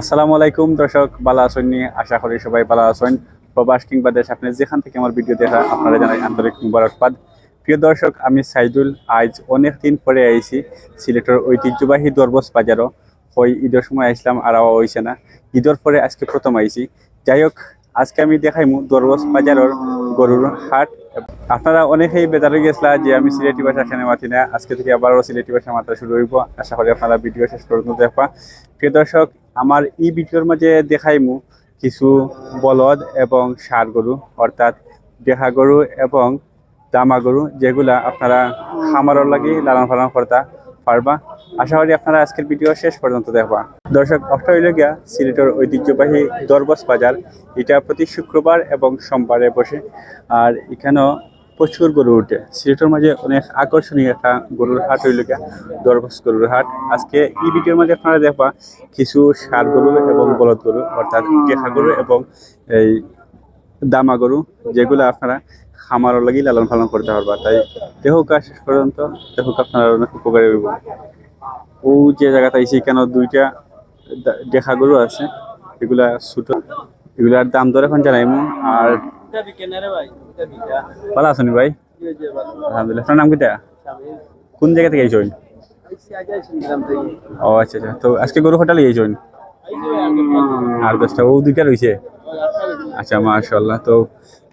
আসসালামু আলাইকুম, দর্শক, ভালো আছেন নি? আশা করি সবাই ভালো আছেন। প্রবাস কিংবা দেশ আপনি যেখান থেকে আমার ভিডিও দেখা আপনারা জানাই আন্তরিক মুবারকবাদ। প্রিয় দর্শক, আমি সাইদুল, আজ অনেক দিন পরে আইছি সিলেটের ঐতিহ্যবাহী দরবস বাজারও। ওই ঈদের সময় আসলাম, আর হয়েছে না। ঈদের পরে আজকে প্রথম আইছি। যাই হোক, আজকে আমি দেখাইমু দরবস বাজারের গরুর হাট। আপনারা অনেকেই বেতারে গেছিলা যে আমি সিলেটি ভাষা এখানে মাতি না, আজকে থেকে আবারও সিলেটি ভাষা মাত্রা শুরু হইব। আশা করি আপনারা ভিডিও শেষ পর্যন্ত দেখবা। প্রিয় দর্শক, আমার এই ভিডিওর মাঝে দেখাইমু কিছু বলদ এবং সার গরু, অর্থাৎ দেহা গরু এবং দামা গরু, যেগুলা আপনারা খামারর লাগি লালন পালন করতা। পারবা। আশা করি আপনারা আজকের ভিডিও শেষ পর্যন্ত দেখবা। দর্শক অফটা সিলেটের ঐতিহ্যবাহী দরবস বাজার, এটা প্রতি শুক্রবার এবং সোমবারে বসে। আর এখানেও প্রচুর গরু উঠে। সিলেটের মাঝে অনেক আকর্ষণীয় একটা গরুর হাট হইল গিয়া দরবস গরুর হাট। আজকে এই ভিডিওর মাঝে আপনারা দেখবা কিছু সার গরু এবং বলদ গরু, অর্থাৎ দেখা গরু এবং এই দামা গরু, যেগুলো আপনারা খামারও লাগি লালন পালন করতে পারবা। তাই দেহকা শেষ পর্যন্ত, দেহক আপনারা অনেক উপকারী হইব। ও যে জায়গাটা আইসি কেন দুইটা দেখা গরু আছে। এগুলা ছোট এগুলার দাম দর এখন জানাইমু। আর ভালো আছেন ভাই? আলহামদুলিল্লাহ। আপনার নাম কিটা কোন জায়গা থেকে আইসন ও আচ্ছা আচ্ছা। তো আজকে গরু হোটেলে আইসন আর দশটা। ও দুইটা রয়েছে আচ্ছা মাশাল্লাহ তো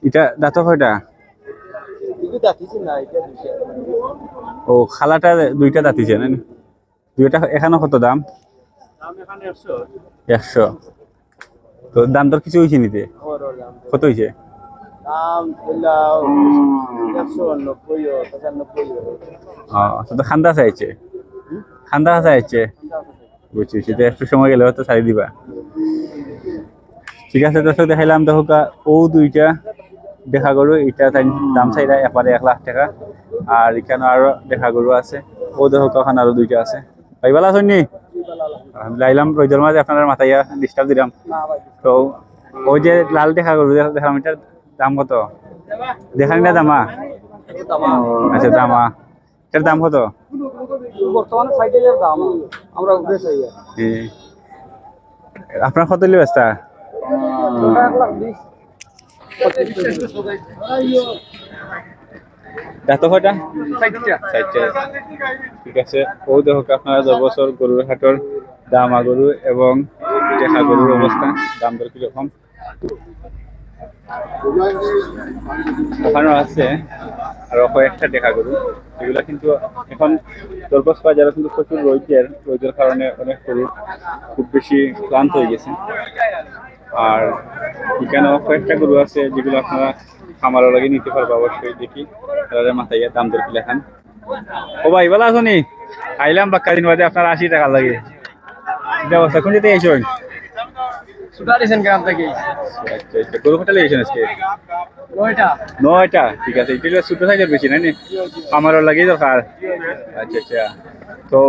এটা দাঁত কয়টা? ও খালাটা দুইটা দাঁতিছে না? দুইটা এখানে কত দাম? একশো। তো দাম দর কিছু হয়েছে নিতে? কত হয়েছে ও খান্দা চাইছে খান্দা চাইছে বুঝছি একটু সময় গেলে হয়তো ছাড়ি দিবা। ঠিক আছে দর্শক দেখাইলাম দেখো ও দুইটা। দেখা গরু এটা তাই দাম চাইরা একবারে এক লাখ টাকা। আর এখানে আরও দেখা গরু আছে। ও ওখানে আরও দুইটা আছে। ভাই ভালো আছেন নি? আইলাম রোজের মাঝে আপনার মাথায় ডিস্টার্ব দিলাম। তো ওই যে লাল দেখা গরু দেখালাম এটার দাম কত? দেখানি না দামা? আচ্ছা দামা। এটার দাম কত? বর্তমানে ষাট হাজার দাম। আমরা আপনার কত লিব ব্যবস্থা এক লাখ বিশ এত চারটে ঠিক আছে। ও দেখো আপনারা দশ গরুর হাটর দামা গরু এবং দেখা গরুর অবস্থা, দাম দর কীরকম? আছে আরও কয়েকটা দেখা গরু। এগুলা কিন্তু এখন দরবস বাজারে কিন্তু প্রচুর রোদের কারণে অনেক গরু খুব বেশি ক্লান্ত হয়ে গেছে। আর এখানেও কয়েকটা গরু আছে যেগুলো আপনারা খামারও লাগে নিতে পারব অবশ্যই দেখি। তাদের মাথায় দাম দর কি লেখান ও ভাই ভালো আছো নি? আইলাম বাক্কা দিন বাদে আপনার আশি টাকা লাগে। কি অবস্থা কোন যেতে এসো সুটা দিয়েছেন আচ্ছা আচ্ছা। গরু হোটেলে এসেছেন আজকে? নয়টা। ঠিক আছে। এটা ছোট সাইজের বেশি নি আমারও লাগে দরকার। আচ্ছা আচ্ছা। তো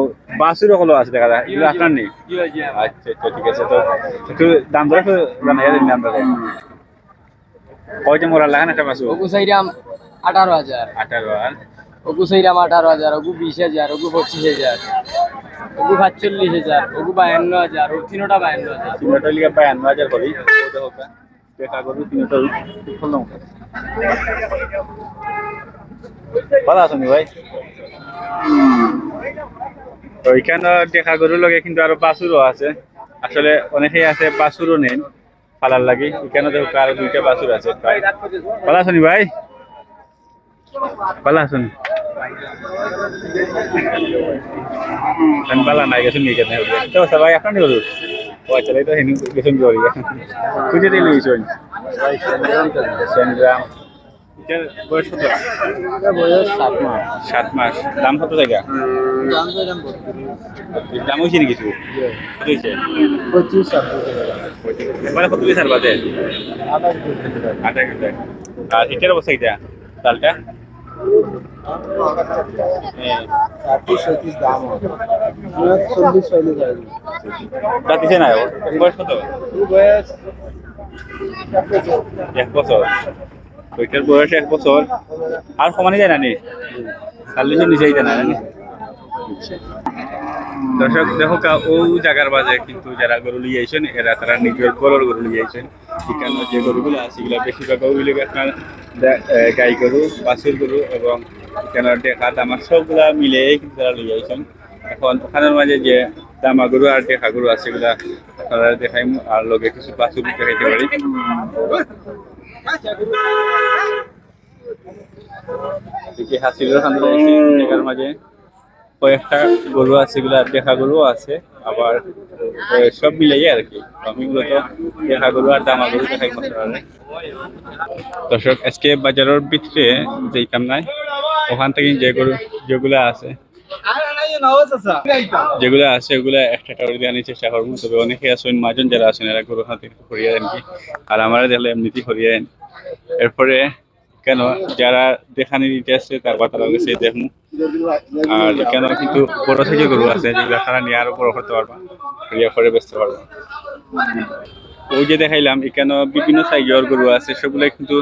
বাসুর হলো আছে দেখা যায়। এগুলো আপনার নেই? আচ্ছা আচ্ছা ঠিক আছে। তো একটু দাম দর একটু জানাই দেন দাম দর কয়টা মোড়া লাগান একটা বাসু? ওগু সাইরাম আঠারো হাজার। আঠারো আর ওগু সাইরাম আঠারো হাজার ওগু বিশ হাজার ওগু পঁচিশ হাজার ওগু সাতচল্লিশ হাজার ওগু বায়ান্ন হাজার ও তিনোটা বায়ান্ন হাজার। তিনটা লিগে পায় আন্ন হাজার করি। দেখা করব তিনটা খুললাম ভালো আছো নি ভাই? তো এখানে দেখা গরুর লগে কিন্তু আরও বাছুরও আছে। আসলে অনেকেই আছে বাছুরও নেন পালার লাগে। এখানে দেখো আরও দুইটা বাছুর আছে। ভালো আছো ভাই। ভালো আছো নি পালা নাই, গেছেন নি কেন তো আপনার নি গরু? হেনু গরি। তুই যে দিলি সেনগ্রাম এটার বয়স কত? বয়স সাত মাস। সাত মাস। দাম কত জায়গা? দাম হয়েছে নাকি কিছু? পঁচিশ মানে কত দিয়ে সার বাজে? আটা কিলো আর হিটের অবস্থা পয়লে যাবে রাতিছে না? বয়স কত? বয়স এক বছর। ওইটার বয়স এক বছর। আর সমানে যায় না নি? চাল্লিশের নিচেই যায় না দর্শক, দেখো ও জায়গার বাজে, কিন্তু যারা গরু লিয়ে আইছেন, এরা তারা নিজের গরুর গরু লিয়ে আইছেন। এখানে যে গরুগুলো আছে, এগুলো বেশিরভাগ ওইগুলো আপনার গাই গরু, বাছুর গরু এবং এখানে দেখা দামা সবগুলা মিলে কিন্তু তারা লিয়ে আইছেন। এখন ওখানের মাঝে যে দামা গরু আর দেখা গরু আছে, এগুলা আপনারা দেখাইম, আর লগে কিছু বাছুর দেখাইতে পারি। গরু আছে দেখা গরু আছে, আবার সব মিলাই আর কি। আমি মূলত দেখা গরু আর দামা গরু দেখাই দর্শক, আজকে বাজারের ভিতরে যেতাম নাই, ওখান থেকে যে গরু, যেগুলা আছে, যেগুলো আছে, ওগুলো একটা একটা করে আনার চেষ্টা করব। তবে অনেকে আছেন মাজন যারা আছেন, এরা গরু হাতে হরিয়ে দেন কি। আর আমরা দেখলে এমনিতেই হরিয়ে এরপরে কেন যারা দেখানি দিতে আসছে, তারা কাছে দেখব আর কেন কিন্তু বড় থেকে গরু আছে যেগুলো তারা নিয়ে আরও বড় করতে পারবা হরিয়া করে বেচতে পারবা। ওই যে দেখাইলাম এখানে বিভিন্ন সাইজের গরু আছে, সেগুলো কিন্তু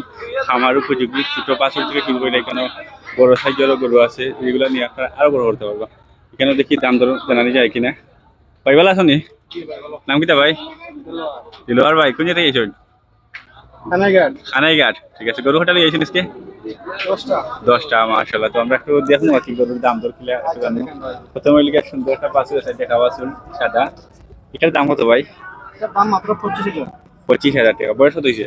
খামার উপযোগী, ছোট পাঁচশো থেকে শুরু করে এখানে বড় সাইজেরও গরু আছে যেগুলো নিয়ে আপনারা আরও বড় করতে পারবা। এখানে দেখি দাম দর জানানি যায় কিনা। ভাই, ভালো আছো নি? নাম কিটা ভাই? দিলওয়ার ভাই, কোন জায়গায় গেছেন খানাইঘাট ঠিক আছে। গরু হোটেলে গেছেন আজকে? দশটা। মাসাল্লাহ তো আমরা একটু দেখুন আর কি গরুর দাম দর কিলে প্রথমে লিখে সুন্দর একটা বাছুর আছে দেখা বাছুর সাদা। এটার দাম কত ভাই? দাম মাত্র পঁচিশ হাজার। পঁচিশ হাজার টাকা। বয়স কত হয়েছে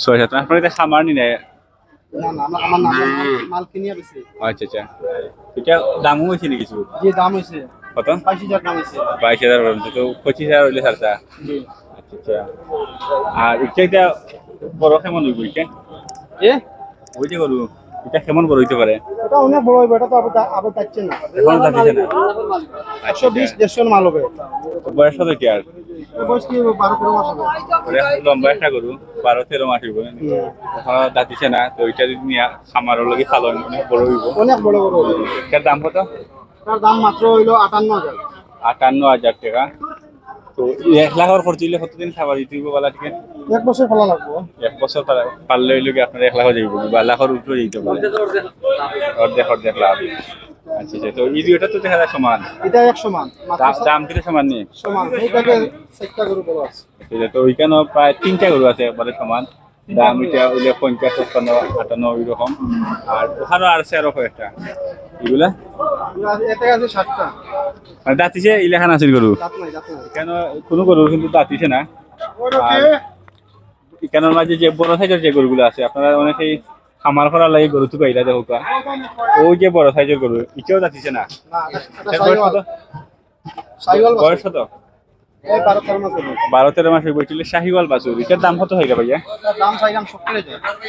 ছয় সাত মাস আপনার খামার নি নেয় আচ্ছা আচ্ছা। এটা দামও হয়েছে নাকি কিছু? দাম হয়েছে কত? বাইশ হাজার দাম হয়েছে বাইশ হাজার তো পঁচিশ হাজার হইলে আর এটা এটা বড় কেমন হইব এটা এ ওই যে গরু এটা কেমন বড় হইতে পারে? এটা অনেক বড় হবে এটা তো আবার আবার যাচ্ছে না। এখন যাচ্ছে না। একশো বিশ দেড়শো মাল হবে। বয়স কত কি আর? বয়স কি হবে বারো তেরো মাস হবে। লম্বা একটা গরু বারো তেরো মাস হইব। এখন দাঁতিছে না তো যদি নিয়ে খামারের লগে খালো অনেক বড় হইব। অনেক বড় বড় হবে। দাম কত? তার দাম মাত্র হইল আটান্ন হাজার। আটান্ন হাজার টাকা। তো এক লাখের খরচ হইলে কতদিন খাবার দিতে হইব এক বছর ফলা লাগবো। এক বছর পার- পারলে হইলে কি আপনার এক লাখ যাইব বা লাখের উপরে যেতে পারে। অর্ধেক অর্ধেক লাভ। আচ্ছা আচ্ছা। তো এই দুইটা তো দেখা যায় সমান। এটা এক সমান। দাম- দাম কিন্তু সমান নেই সমান। এইটাকে চেষ্টা করে বড় আছে তো ওইখানে প্রায় তিনটা গরু আছে একবারে সমান। দাম এটা হইলে পঞ্চাশ ছাপ্পান্ন আটান্ন ওইরকম আর ওখানেও আর আছে আরও কয়েকটা। এগুলা? মানে দাঁতিছে ইলেখান আছে গরু দাঁত নাই দাঁত নাই। কেন কোনো গরু কিন্তু দাঁতিছে না। আর কেন মাঝে যে বড় সাইজের যে গরুগুলো আছে আপনারা অনেকেই খামার করার লাগে গরু তুকা এটা দেখো ওই যে বড় সাইজের গরু ইকেও দাঁতিছে না। বয়স কত? বারো তেরো মাসের বইটিলে শাহিওয়াল বাছুর। এটার দাম কত হয়ে গেল ভাইয়া?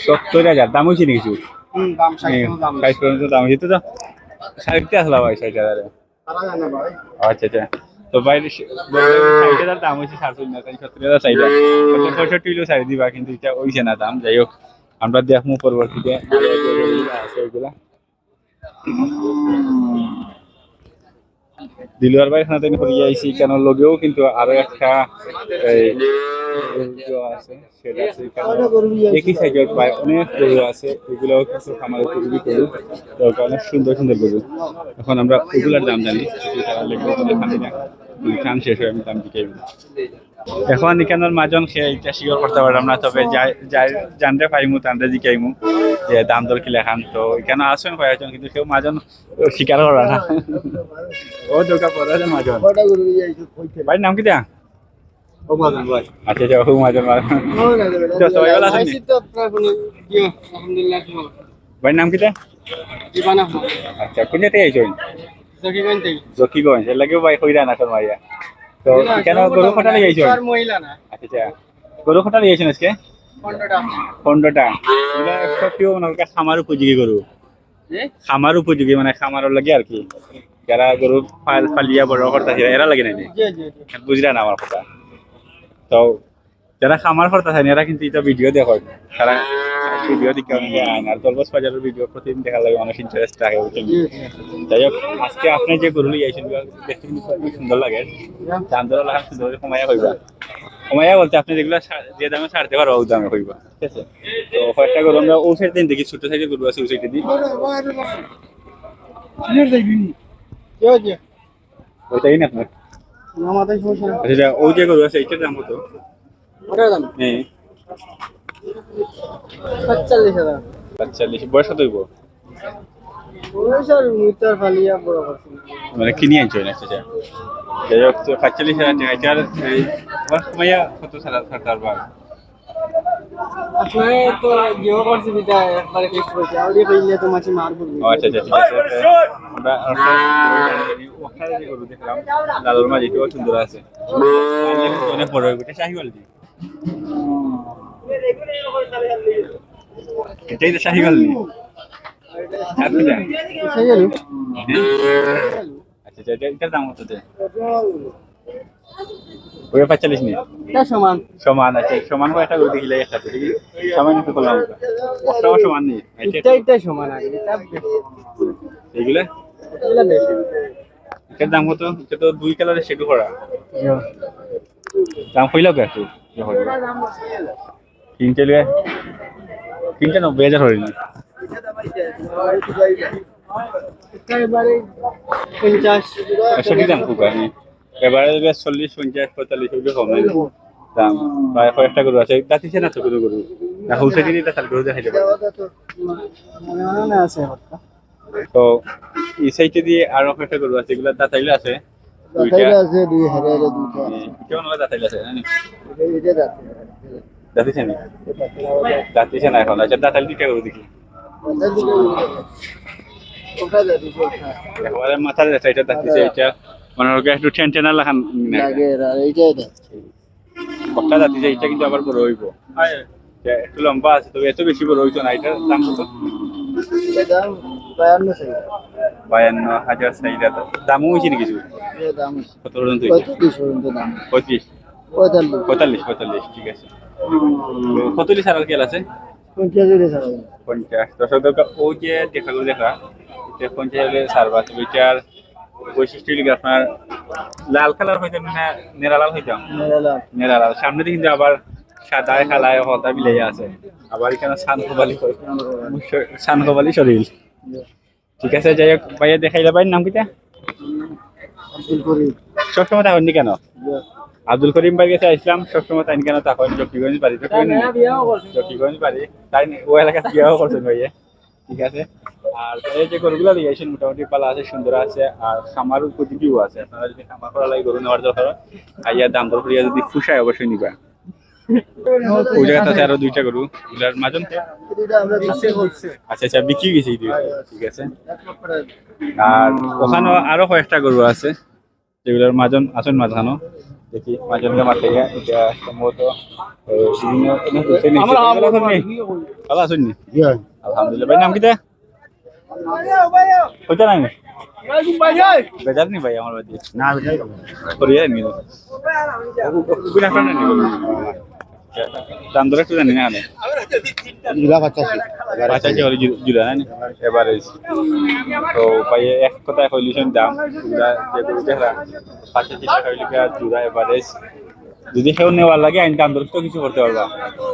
সত্তর হাজার। দাম হয়েছে নাকি দাম হয়েছে তো। ষাটতে আসলা ভাই ষাট হাজারে ভাই আচ্ছা আচ্ছা। তো বাইরে ষাট হাজার দাম হয়েছে সাতশো না, তাই সত্তর হাজার কিলো চাই দিবা, কিন্তু এটা হইছে না দাম, যাই হোক। আমরা দেখব পরবর্তীতে। আছে দিলুয়ার ভাই তেন করিয়ে আইসি, কেন লগেও কিন্তু আরও একটা আছে, সেটা আছে একই সাইকেল অনেক গরু আছে, এগুলোও কিছু খামারে খুবই অনেক সুন্দর সুন্দর গরু এখন আমরা ওগুলার দাম জানি তারা শেষ হয়ে আমি দাম দিকে এখন এখানের মাজন খেয়ে এটা শিকার করতে পারলাম না তবে যাই যাই জানতে পাইমু তানতে জিকাইমু যে দাম দর কিলা খান তো এখানে আসেন কয়েকজন কিন্তু কেউ মাজন স্বীকার করা না। ও দোকা পড়া মাজন। ভাই নাম কি দেয়া? আচ্ছা আচ্ছা ও মাজন সবাই ভালো আছেন ভাই নাম কি দেয়া? আচ্ছা কোন জায়গায় আইছেন দেখি জকিগঞ্জ এর লাগেও ভাই কইরা না কোন মাইয়া তো কেন গরু খটালে আইছেন আর মহিলা না। আচ্ছা আচ্ছা। গরু খটালে আইছেন আজকে? পনেরোটা। এগুলা সবটিও মনে খামার উপযোগী গরু। খামার উপযোগী মানে খামার লাগে আর কি। যারা গরু পাল পালিয়া বড় করতে এরা লাগে না জি জি জি। বুঝলা না আমার কথা। তো যারা খামার করতেছে এরা কিন্তু এটা ভিডিও দেখো তারা ভিডিও দেখে অনেকে আর দলবস বাজারের ভিডিও প্রতিদিন দেখা লাগে অনেক ইন্টারেস্ট থাকে বুঝছেন জি যাই হোক আজকে আপনি যে গরু লিয়ে আইছেন দেখতে কিন্তু খুবই সুন্দর লাগে। দাম দর লাগা সুন্দর কমাইয়া হইবা। কমাইয়া বলতে আপনি যেগুলো যে দামে ছাড়তে পারো ওই দামে হইবা। ঠিক আছে? তো কয়েকটা গরু আমরা ও সাইড দিন দেখি ছোট সাইজের গরু আছে ওই সাইডে দিই কি হচ্ছে ওইটাই না। আপনার আচ্ছা ওই যে গরু আছে এইটার দাম কত? ওটার দাম। হ্যাঁ। সাতচল্লিশ হাজার। বয়স কত হইব? মানে কিনে আনছো না। যাই হোক তো পাঁচচল্লিশ হাজার টাকা। এটার এই বয়স কত সারা সরকার বা? আপনার তো জিও করছি বিটা একবারে ফিক্স করছি। আউডি কইলে তো মাছি আচ্ছা আচ্ছা আমরা একটা ওখানে দেখলাম। লালুর মাঝে এটাও সুন্দর আছে। অনেক বড় শাহিওয়াল এটাই তো শাহিওয়াল আচ্ছা আচ্ছা এটার দাম কত ওই সমান। সমান আছে সমান করে একটা গরু দেখিলে একটা সমান একটু করলাম। ওটাও সমান নেই। এটা এটা সমান আছে এইগুলা? এটার দাম কত? এটা তো দুই কালারের শেডু করা। দাম কইলাও কে দাম খুব আমি এবারে বেশ চল্লিশ পঞ্চাশ পঁয়তাল্লিশ ওইগুলো কম দাম। প্রায় কয়েকটা গরু আছে। দাঁতিছে না তো গরু গরু না হোলসেল কিনে তার গরু দেখাইতে পারে মনে মনে আছে হত্যা তো এই সাইডে দিয়ে আরও কয়েকটা গরু আছে। এগুলো দাঁতাইলে আছে। দুইটা দাতাইলে আছে দুই হাজার দুইটা কেমন হবে দাঁতাইলে আছে এটা দাঁত দাঁতিছে না? দাঁতিছে না এখন আচ্ছা দাঁতাইলে দুইটা গরু দেখি। ওটা দাঁত ওটা একেবারে মাথার ব্যথা এটা দাঁতিছে এটা মনে একটু টেন টেনার লাখান লাগে এইটাই দাঁত কটা দাঁতিছে এটা কিন্তু আবার বড় হইব। এটা একটু লম্বা আছে তবে এত বেশি বড় হইতো না এটার দাম কত? এটা দাম বায়ান্ন বায়ান্ন হাজার চাহিদা দামও হয়েছে নাকি কিছু? দাম কত পর্যন্ত পঁয়ত্রিশ পর্যন্ত দাম। পঁয়ত্রিশ? পঁয়তাল্লিশ। পঁয়তাল্লিশ পঁয়তাল্লিশ ঠিক আছে। কতলি আছে? পঞ্চাশ ও যে দেখা এটা পঞ্চাশ সারবা তো ওইটার বৈশিষ্ট্য লিখে আপনার? লাল কালার হইতাম না নেড়া লাল হইতাম নেড়া সামনে কিন্তু আবার সাদায় খালায় হতা মিলাই আছে। আবার এখানে সান কবালি সান কবালি শরীর। ঠিক আছে, যাই হোক ভাইয়া দেখাইলে ভাইয়ের নাম কিটা সবসময় থাকেননি কেন? আব্দুল করিম ভাই কাছে আসলাম সবসময় তাই কেন তখন জকিগঞ্জ বাড়ি জকিগঞ্জ বাড়ি। তাই ও এলাকায় বিয়াও করছেন ভাইয়া। ঠিক আছে? আর এই যে গরুগুলো লিয়েছেন মোটামুটি পালা আছে, সুন্দর আছে, আর খামার উপযোগীও আছে। আপনারা যদি খামার করা লাগে, গরু নেওয়ার দরকার আইয়া দাম দর যদি খুশায়, অবশ্যই নিবা। ওই জায়গাতে আছে আরও দুইটা গরু এগুলার মাজন আচ্ছা আচ্ছা বিক্রি গেছে ঠিক আছে আর ওখানেও আরও কয়েকটা গরু আছে যেগুলোর মাজন আসন মাঝখানো দেখি মাজনকে গিয়া এটা সম্ভবত। ভালো আছেন নি? ভালো আছেন নি? আলহামদুলিল্লাহ ভাই নাম কিটা কইতা নাই বেজার নি ভাই আমার বাড়ি করিয়া নি দাম দর একটু জানি না আমি দিলা পঁচাশি হলে এবারে তো ভাই এক কথা কইলিছেন দাম জুড়া যে টাকা হইলে কি আর যদি কেউ নেওয়ার লাগে আইন দাম দর তো কিছু করতে পারবা।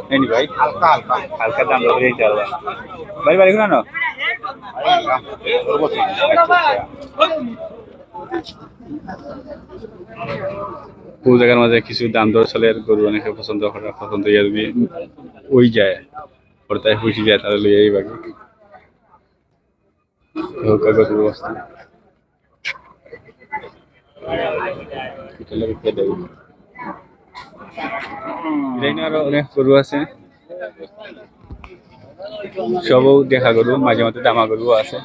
নাইনি ভাই? হালকা হালকা। হালকা দাম দর দিতে পারবা বাড়ি বাড়ি কোনো কোন জায়গার মাঝে কিছু দাম দর চলে, গরু অনেকে পছন্দ করে পছন্দ ইয়া ওই যায় ওরতায় খুশি যায়, তাহলে লই এই বাকি অনেক গরু আছে। দেখা গরু, মাঝে মাঝে দামা গরু আছে।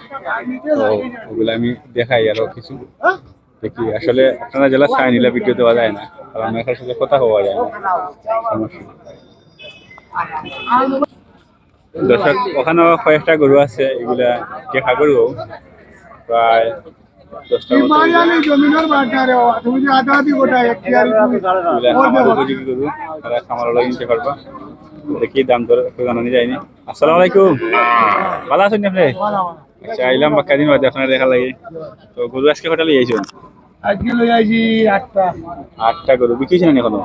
তো ওগুলো আমি দেখাই আরও কিছু। দেখি আসলে আপনারা জেলা ছায় নিলে ভিডিও দেওয়া যায় না। কারণ এখানে সাথে কথা হওয়া যায় না। দর্শক ওখানেও কয়েকটা গরু আছে এগুলা দেখা গরু। প্রায় দেখি দাম দর জানানি যায়নি। আসসালামু আলাইকুম। ভালো আছেন আপনি? আচ্ছা আইলাম বাক্কা দিন বাদে আপনার দেখা লাগে। তো গরু আজকে হোটেলে আজকে লই আইছি আটটা। আটটা গরু বিক্রি ছিলেন এখনও?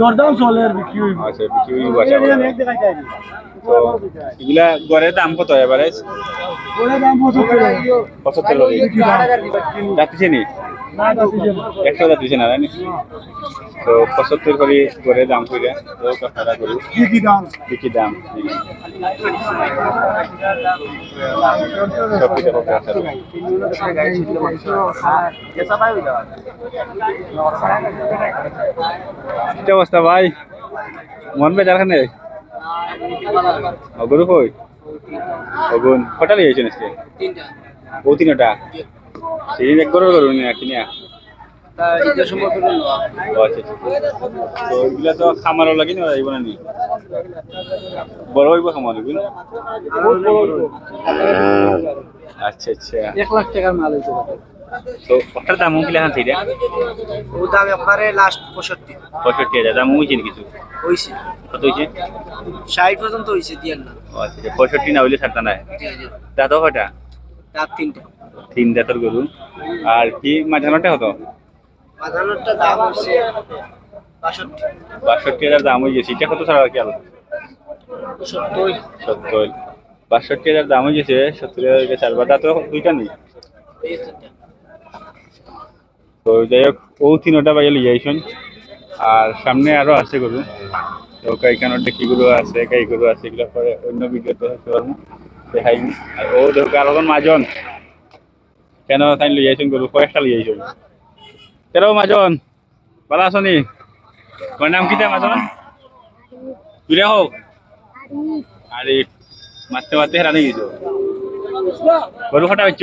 দরদাম চলে আর বিক্রি হইব। আচ্ছা বিক্রি হইব করা যায়। তো এগুলা গড়ের দাম কত এভারেজ দাম পঁচাত্তর পঁচাত্তর করে যাচ্ছে নি? একশো না জানি তো পঁচাত্তর করে গড়ের দাম কইরা তো আপনারা করু। কি দাম। কি কি দাম সব কিছু হবে আশা করি। কি অবস্থা ভাই? মন বেজার খানে অগুরু কই? অগুন কটা লিয়ে আছেন আজকে? ও তিনটা। সেই এক গরু গরু নিয়ে কিনিয়া আচ্ছা আচ্ছা। তো এগুলা তো খামারও লাগে না না নি? বড় হইব খামার আচ্ছা আচ্ছা। এক লাখ টাকার মাল হয়েছে তো ওটার দাম কি লেখান সেইটা ও দাম একবারে লাস্ট পঁয়ষট্টি। পঁয়ষট্টি হাজার দাম হয়েছে কিছু? হয়েছে কত হয়েছে ষাট পর্যন্ত হয়েছে দিয়ে না। আচ্ছা আচ্ছা পঁয়ষট্টি না হইলে ছাড়তা নাই? দাদা কটা তার তিনটা। তিন দাঁতর গরু। আর কি মাঝানোটা হতো বাঁধানোরটা দাম হচ্ছে বাষট্টি। বাষট্টি হাজার দাম হয়ে গেছে এটা কত ছাড়া কি আলো? সত্তর। সত্তর। বাষট্টি হাজার দাম হয়ে গেছে সত্তর হাজার গেছে আর দাঁত দুইটা নেই? তো যাই হোক, ও তিনটা বাইরে লিয়ে আইসুন। আর সামনে আরও আছে গরু। তো কাইখানোর কি গরু আছে, কাই গরু আছে, এগুলো পরে অন্য ভিডিওতে হতে পারব দেখাই আর ও দেখো আরও মাজন। কেন তাই লিয়ে আইসুন গরু? কয়েকটা লিয়ে আইসুন। তেরো মাজন? ভালো আছো নি? তোমার নাম কিটা মাজন? তুলে হোক আরে, মারতে মারতে হেরানি গেছো। গরু কটা হচ্ছ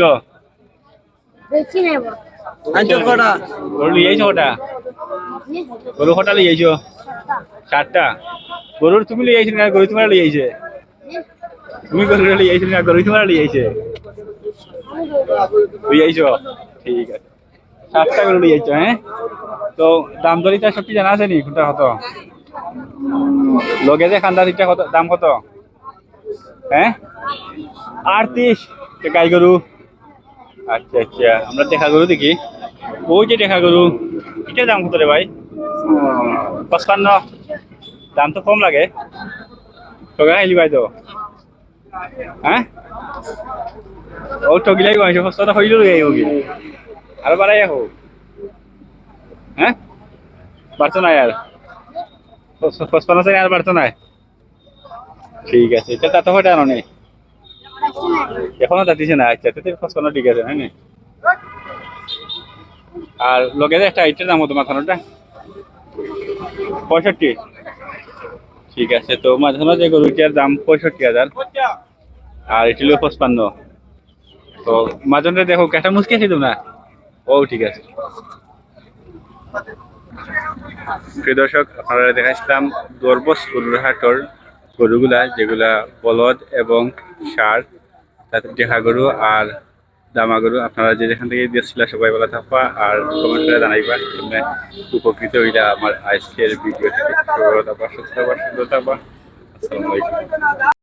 তুমি না, গরু তোমার লিয়ে তুমি গরু লিয়ে আইছো না, গরু তোমার লিয়ে আইছে? লিয়ে আইছো? ঠিক আছে। সাতটা গরু লিয়ে হ্যাঁ? তো দাম দরিটা সব কি জানা আছে নি? কোনটা কত? লগে যে খান্দা দিকটা কত, দাম কত? হ্যাঁ? আটত্রিশ। গাই গরু। আচ্ছা আচ্ছা। আমরা দেখা গরু দেখি। ওই দেখা গরু। এটা দাম কত রে ভাই? পঁচপান্ন। দাম তো কম লাগে। ঠগা খাইলি ভাই তো। হ্যাঁ? ও ঠগিলাই গেছে পঁচপান্ন হইল রে ওগি আর বাড়াই আহো। হ্যাঁ? বাড়তো নাই আর পঁচ- পঁচপান্ন চাই আর বাড়তো নাই? ঠিক আছে এটা তাতো কয়টা আনো নেই এখনও তাতিছে না আচ্ছা তাতে পঁচপান্ন ঠিক আছে হ্যাঁ নি? আর লগে একটা আইটের দাম হতো মাথানোটা পঁয়ষট্টি। ঠিক আছে, তো মাঝখানে যে গরুটার দাম পঁয়ষট্টি হাজার। আর এটি হলো পঁচপান্ন। তো মাঝনে দেখো কেটা মুসকে আছে না? ও, ঠিক আছে। প্রিয় দর্শক আপনারা দেখাচ্ছিলাম দরবস গরুর হাটর গরুগুলা, যেগুলা বলদ এবং সার তাতে দেখা গরু। আর দামা গরু আপনারা যে যেখান থেকে দিয়েছিল সবাই ভালো থাকবা আর কমেন্ট করে জানাইবা। তুমি উপকৃত হইলা আমার আজকের ভিডিও থেকে সুস্থ থাকবা, সুন্দর থাকবা। আসসালামু আলাইকুম।